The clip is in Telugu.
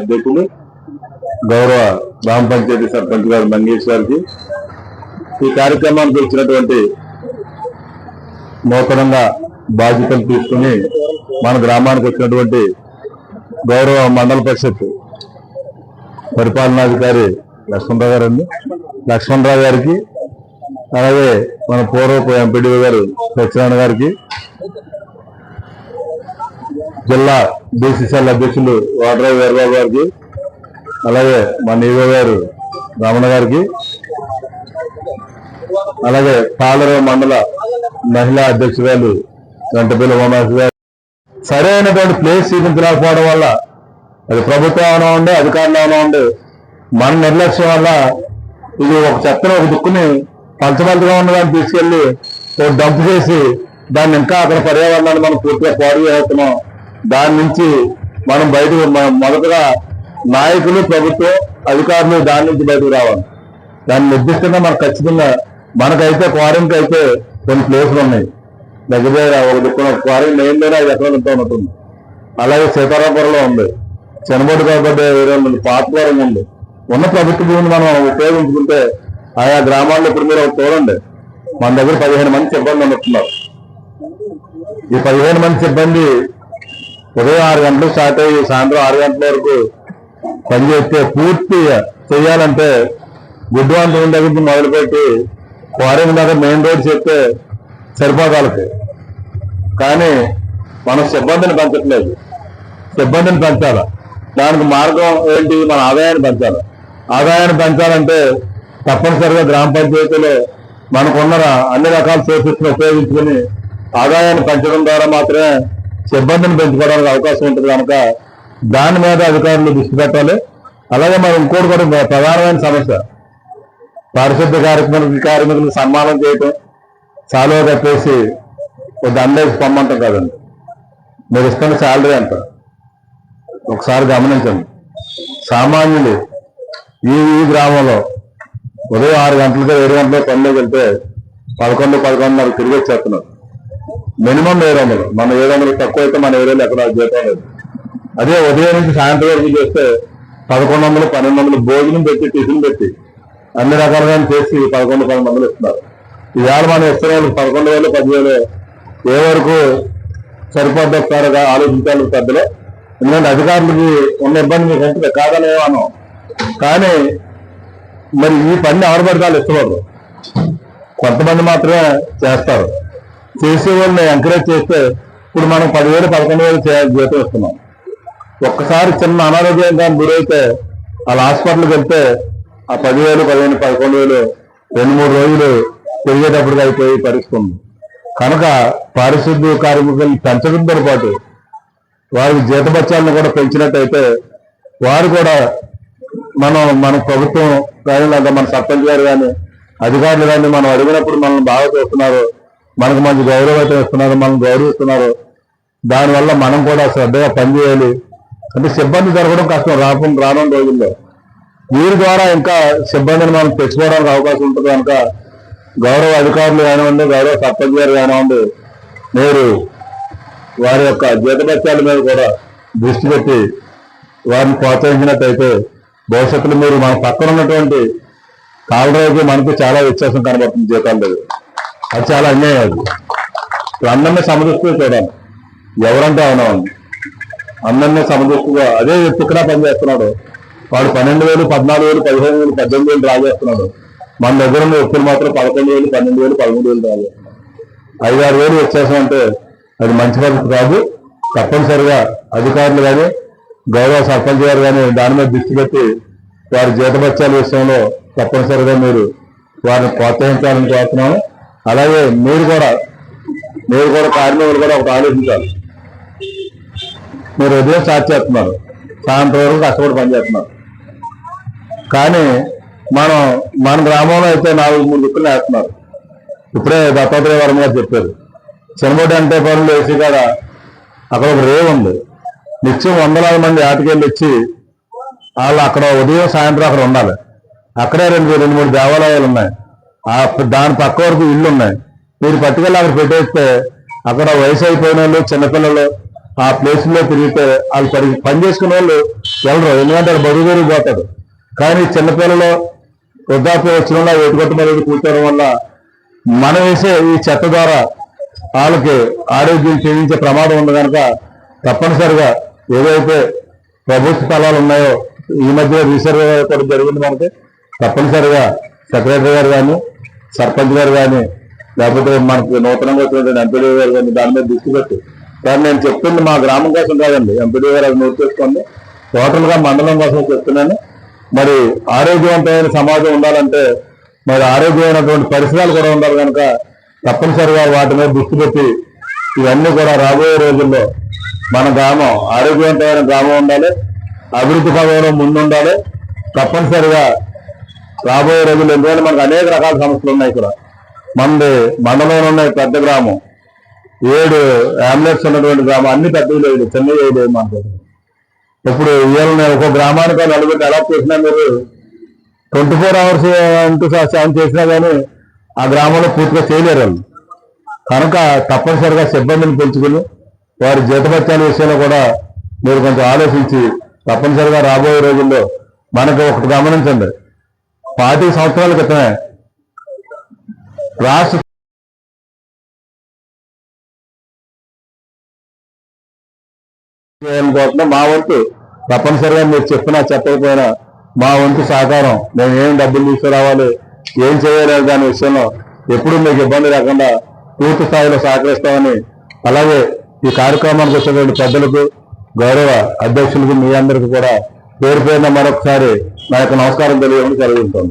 అధ్యక్షులు గౌరవ గ్రామ పంచాయతీ సర్పంచ్ గారు మంగేష్ గారికి ఈ కార్యక్రమానికి వచ్చినటువంటి నూతనంగా బాధ్యతలు తీసుకుని మన గ్రామానికి వచ్చినటువంటి గౌరవ మండల పరిషత్ పరిపాలనాధికారి లక్ష్మణరావు గారు అండి లక్ష్మణరావు గారికి అలాగే మన పూర్వపు ఎంపీడీ గారు సత్యనారాయణ గారికి జిల్లా బీసీసీఎల్ అధ్యక్షులు వాడ్రావు వీరబాబు గారికి అలాగే మన ఈవో గారు రమణ గారికి అలాగే పాలర మండల మహిళా అధ్యక్షురాలు వెంటపల్లి ఉమానాథ్ గారు. సరైనటువంటి ప్లేస్ చూపించలేకపోవడం వల్ల అది ప్రభుత్వం ఏమైనా ఉండే అధికారులు ఏమైనా ఉండే మన నిర్లక్ష్యం వల్ల ఇది ఒక చెత్తను ఒక దుక్కుని పంచమంతగా ఉన్నదాన్ని తీసుకెళ్ళి ఒక డంప్ చేసి దాన్ని ఇంకా అక్కడ పర్యావరణాన్ని మనం పూర్తిగా పాడు చేస్తున్నాం దాని నుంచి మనం బయటకు మొదటగా నాయకులు ప్రభుత్వం అధికారులు దాని నుంచి బయటకు రావాలి. దాన్ని నిర్దిష్టంగా మనకు ఖచ్చితంగా మనకైతే క్వారంకి అయితే కొన్ని ప్లేసులు ఉన్నాయి. దగ్గర ఒకటి ఒక దిక్కున క్వారంటైన్ మెయిన్లోనే ఐదు ఎకరాలు ఉంటుంది అలాగే సీతారాపురంలో ఉంది. చెనబోటు కాబట్టి వేరే ఉంది పాతపురం ఉంది. ఉన్న ప్రభుత్వ భూమిని మనం ఉపయోగించుకుంటే ఆయా గ్రామాల్లో ఇప్పుడు మీరు ఒకటి చూడండి. మన దగ్గర పదిహేను మంది సిబ్బంది ఉన్నట్టున్నారు. ఈ పదిహేను మంది సిబ్బంది ఉదయం ఆరు గంటలకు స్టార్ట్ అయ్యి సాయంత్రం ఆరు గంటల వరకు పనిచేస్తే పూర్తి చేయాలంటే గుడ్డువంతం దగ్గర మొదలుపెట్టి క్వారింగ్ దాకా మెయిన్ రోడ్ చెప్తే సరిపోదాలకి కానీ మనం సిబ్బందిని పెంచట్లేదు. సిబ్బందిని పెంచాలి. దానికి మార్గం ఏంటి? మన ఆదాయాన్ని పెంచాలి. ఆదాయాన్ని పెంచాలంటే తప్పనిసరిగా గ్రామ పంచాయతీలో మనకున్న అన్ని రకాల సోర్సెస్ ఉపయోగించుకుని ఆదాయాన్ని పెంచడం ద్వారా మాత్రమే సిబ్బందిని పెంచుకోవడానికి అవకాశం ఉంటుంది కనుక దాని మీద అధికారులు దృష్టి పెట్టాలి. అలాగే మరి ఇంకోటి కూడా ప్రధానమైన సమస్య. పారిశుద్ధ కార్యక్రమాలకు కార్మికులకు సన్మానం చేయటం చాలా కట్టేసి ఒక దండేసి పొమ్మంటాం కదండి. మీరు ఇస్తున్న శాలరీ ఎంత? ఒకసారి గమనించండి. సామాన్యులు ఈ ఈ గ్రామంలో ఉదయం ఆరు గంటలతో ఏడు గంటలకు పనిలోకి వెళ్తే పదకొండు పదకొండున్నర తిరిగి వచ్చేస్తున్నారు. మినిమం ఏడు వందలు. మన ఏడు వందలు తక్కువ అయితే మన ఏరియాలో ఎక్కడ జీతం లేదు. అదే ఉదయం నుంచి సాయంత్రం వరకు చేస్తే పదకొండు వందలు పన్నెండు వందలు భోజనం పెట్టి టిఫిన్ పెట్టి అన్ని రకాలుగా చేసి పదకొండు పన్నెండు వందలు ఇస్తున్నారు. ఇవాళ మనం ఇస్తున్న వాళ్ళకి పదకొండు వేలు పదివేలు ఏ వరకు సరిపడ్డ ఒకసారి ఆలోచించాలి పెద్దలు. ఎందుకంటే అధికారులకి ఉన్న ఇబ్బంది మీకు అంటే కాదనేవాను కానీ మరి ఈ పని ఎవరు పడితే వాళ్ళు ఇష్టపడరు కొంతమంది మాత్రమే చేస్తారు. చేసే వాళ్ళని ఎంకరేజ్ చేస్తే ఇప్పుడు మనం పదివేలు పదకొండు వేలు చేయాలి జీతం ఇస్తున్నాం. ఒక్కసారి చిన్న అనారోగ్యంగా గురైతే వాళ్ళ హాస్పిటల్కి వెళ్తే ఆ పదివేలు పదిహేను పదకొండు వేలు రెండు మూడు రోజులు పెరిగేటప్పుడు అయిపోయి పరిస్థితుంది కనుక పారిశుద్ధ్య కార్మికులను పెంచడంతో పాటు వారికి జీతపత్యాలను కూడా పెంచినట్టయితే వారు కూడా మనం మన ప్రభుత్వం కానీ లేదా మన సర్పంచ్ గారు కానీ అధికారులు కానీ మనం అడిగినప్పుడు మనల్ని బాగా చూస్తున్నారు. మనకు మంచి గౌరవం ఇస్తున్నారు మనం గౌరవిస్తున్నారు. దానివల్ల మనం కూడా శ్రద్ధగా పనిచేయాలి. అంటే సిబ్బంది జరగడం కష్టం రాకుండా రానున్న రోజుల్లో. వీరి ద్వారా ఇంకా సిబ్బందిని మనం తెచ్చుకోవడానికి అవకాశం ఉంటుంది కనుక గౌరవ అధికారులు కానివ్వండి గౌరవ సర్పంచ్ గారు కానివ్వండి మీరు వారి యొక్క జీతభత్యాల మీద కూడా దృష్టి పెట్టి వారిని ప్రోత్సహించినట్టయితే భవిష్యత్తులో మీరు మన పక్కన ఉన్నటువంటి కాలరావుకి మనకు చాలా వ్యత్యాసం కనబడుతుంది జీతాలు దగ్గర అది చాలా అన్యాయం అది. ఇప్పుడు అందరినీ సమదృష్టిగా చూడాలి ఎవరంటే అవునా అందరినీ సమదృష్టిగా అదే వ్యక్తి పని చేస్తున్నాడు. వాడు పన్నెండు వేలు పద్నాలుగు వేలు పదిహేను వేలు పద్దెనిమిది వేలు రాజేస్తున్నాడు మన దగ్గర ఉన్న వ్యక్తులు మాత్రం పదకొండు వేలు పన్నెండు వేలు పదమూడు వేలు రాజేస్తున్నాడు ఐదారు వేలు వచ్చేసామంటే అది మంచి పద్ధతి కాదు. తప్పనిసరిగా అధికారులు కానీ గౌరవ సర్పంచ్ గారు కానీ దాని మీద దృష్టి పెట్టి వారి జీతబత్యాల విషయంలో తప్పనిసరిగా మీరు వారిని ప్రోత్సహించాలని కోరుతున్నాను అలాగే మీరు కూడా మీరు కూడా కార్మికులు కూడా ఒకటి ఆలోచించాలి. మీరు ఉదయం స్టార్ట్ చేస్తున్నారు. సాయంత్రం వరకు కష్టపడి పనిచేస్తున్నారు కానీ మనం మన గ్రామంలో అయితే నాలుగు మూడు దిక్కులు వేస్తున్నారు ఇప్పుడే దత్తాత్రేయ వర్మ గారు చెప్పారు. చిన్నబొడ్డి అంటే పనులు వేసి కూడా అక్కడ ఒక రేవ్ ఉంది. నిత్యం వందలాది మంది ఆటకెళ్ళి వచ్చి వాళ్ళు అక్కడ ఉదయం సాయంత్రం అక్కడ ఉండాలి. అక్కడే రెండు రెండు మూడు దేవాలయాలు ఉన్నాయి. ఆ దాని పక్క వరకు ఇల్లు ఉన్నాయి మీరు పట్టుకెళ్ళి అక్కడ పెట్టేస్తే అక్కడ వయసు అయిపోయిన వాళ్ళు చిన్నపిల్లలు ఆ ప్లేస్లో తిరిగితే వాళ్ళు పని పని చేసుకునే వాళ్ళు వెళ్ళరు ఎందుకంటే వాళ్ళు బరువు బరువు పోతారు. కానీ చిన్నపిల్లలు వృద్ధాప్యం వచ్చిన వాళ్ళు కూర్చోవడం వల్ల మనం వేసే ఈ చెత్త ద్వారా వాళ్ళకి ఆరోగ్యం క్షీణించే ప్రమాదం ఉంది కనుక తప్పనిసరిగా ఏదైతే ప్రభుత్వ స్థలాలు ఉన్నాయో ఈ మధ్య రీసర్వే కూడా జరిగింది మనకి. తప్పనిసరిగా సెక్రటరీ గారు కానీ సర్పంచ్ గారు కానీ లేకపోతే మనకు నూతనంగా వచ్చినటువంటి ఎంపీడీ గారు కానీ దాని మీద దృష్టి పెట్టి. సార్ నేను చెప్తుంది మా గ్రామం కోసం కాదండి. ఎంపీడీ గారు అది నోట్ చేసుకోండి. టోటల్గా మండలం కోసం చెప్తున్నాను. మరి ఆరోగ్యవంతమైన సమాజం ఉండాలంటే మరి ఆరోగ్యమైనటువంటి పరిసరాలు కూడా ఉండాలి కనుక తప్పనిసరిగా వాటి మీద దృష్టి పెట్టి ఇవన్నీ కూడా రాబోయే రోజుల్లో మన గ్రామం ఆరోగ్యవంతమైన గ్రామం ఉండాలి. అభివృద్ధి పదంలో ముందుండాలి. తప్పనిసరిగా రాబోయే రోజులు ఎందుకంటే మనకు అనేక రకాల సమస్యలు ఉన్నాయి ఇక్కడ. మనది మండలంలో ఉన్నాయి పెద్ద గ్రామం. ఏడు అంబులెన్స్ ఉన్నటువంటి గ్రామం. అన్ని పెద్దవి లేదు చిన్న లేదు మనకు ఇప్పుడు వీళ్ళని ఒక గ్రామానికి నలుగురు ఎలా చేసినా మీరు ట్వంటీ ఫోర్ అవర్స్ అంటూ సెవెన్ చేసినా కానీ ఆ గ్రామంలో పూర్తిగా చేయలేరు వాళ్ళు. కనుక తప్పనిసరిగా సిబ్బందిని పెంచుకుని వారి జీతభత్యాల విషయంలో కూడా మీరు కొంచెం ఆలోచించి తప్పనిసరిగా రాబోయే రోజుల్లో మనకు ఒకటి గమనించండి. పార్టీ సంవత్సరాల క్రితమే. రాష్ట్ర మా వంతు తప్పనిసరిగా మీరు చెప్పినా చెప్పకపోయినా మా వంతు సహకారం. మేము ఏం డబ్బులు తీసుకురావాలి ఏం చేయాలి దాని విషయంలో ఎప్పుడు మీకు ఇబ్బంది లేకుండా పూర్తి స్థాయిలో సహకరిస్తామని అలాగే ఈ కార్యక్రమానికి వచ్చినటువంటి పెద్దలకు గౌరవ అధ్యక్షులకు మీ అందరికీ కూడా పేరు పేరున మరొకసారి నా యొక్క నమస్కారం తెలియజేయడం జరుగుతుంది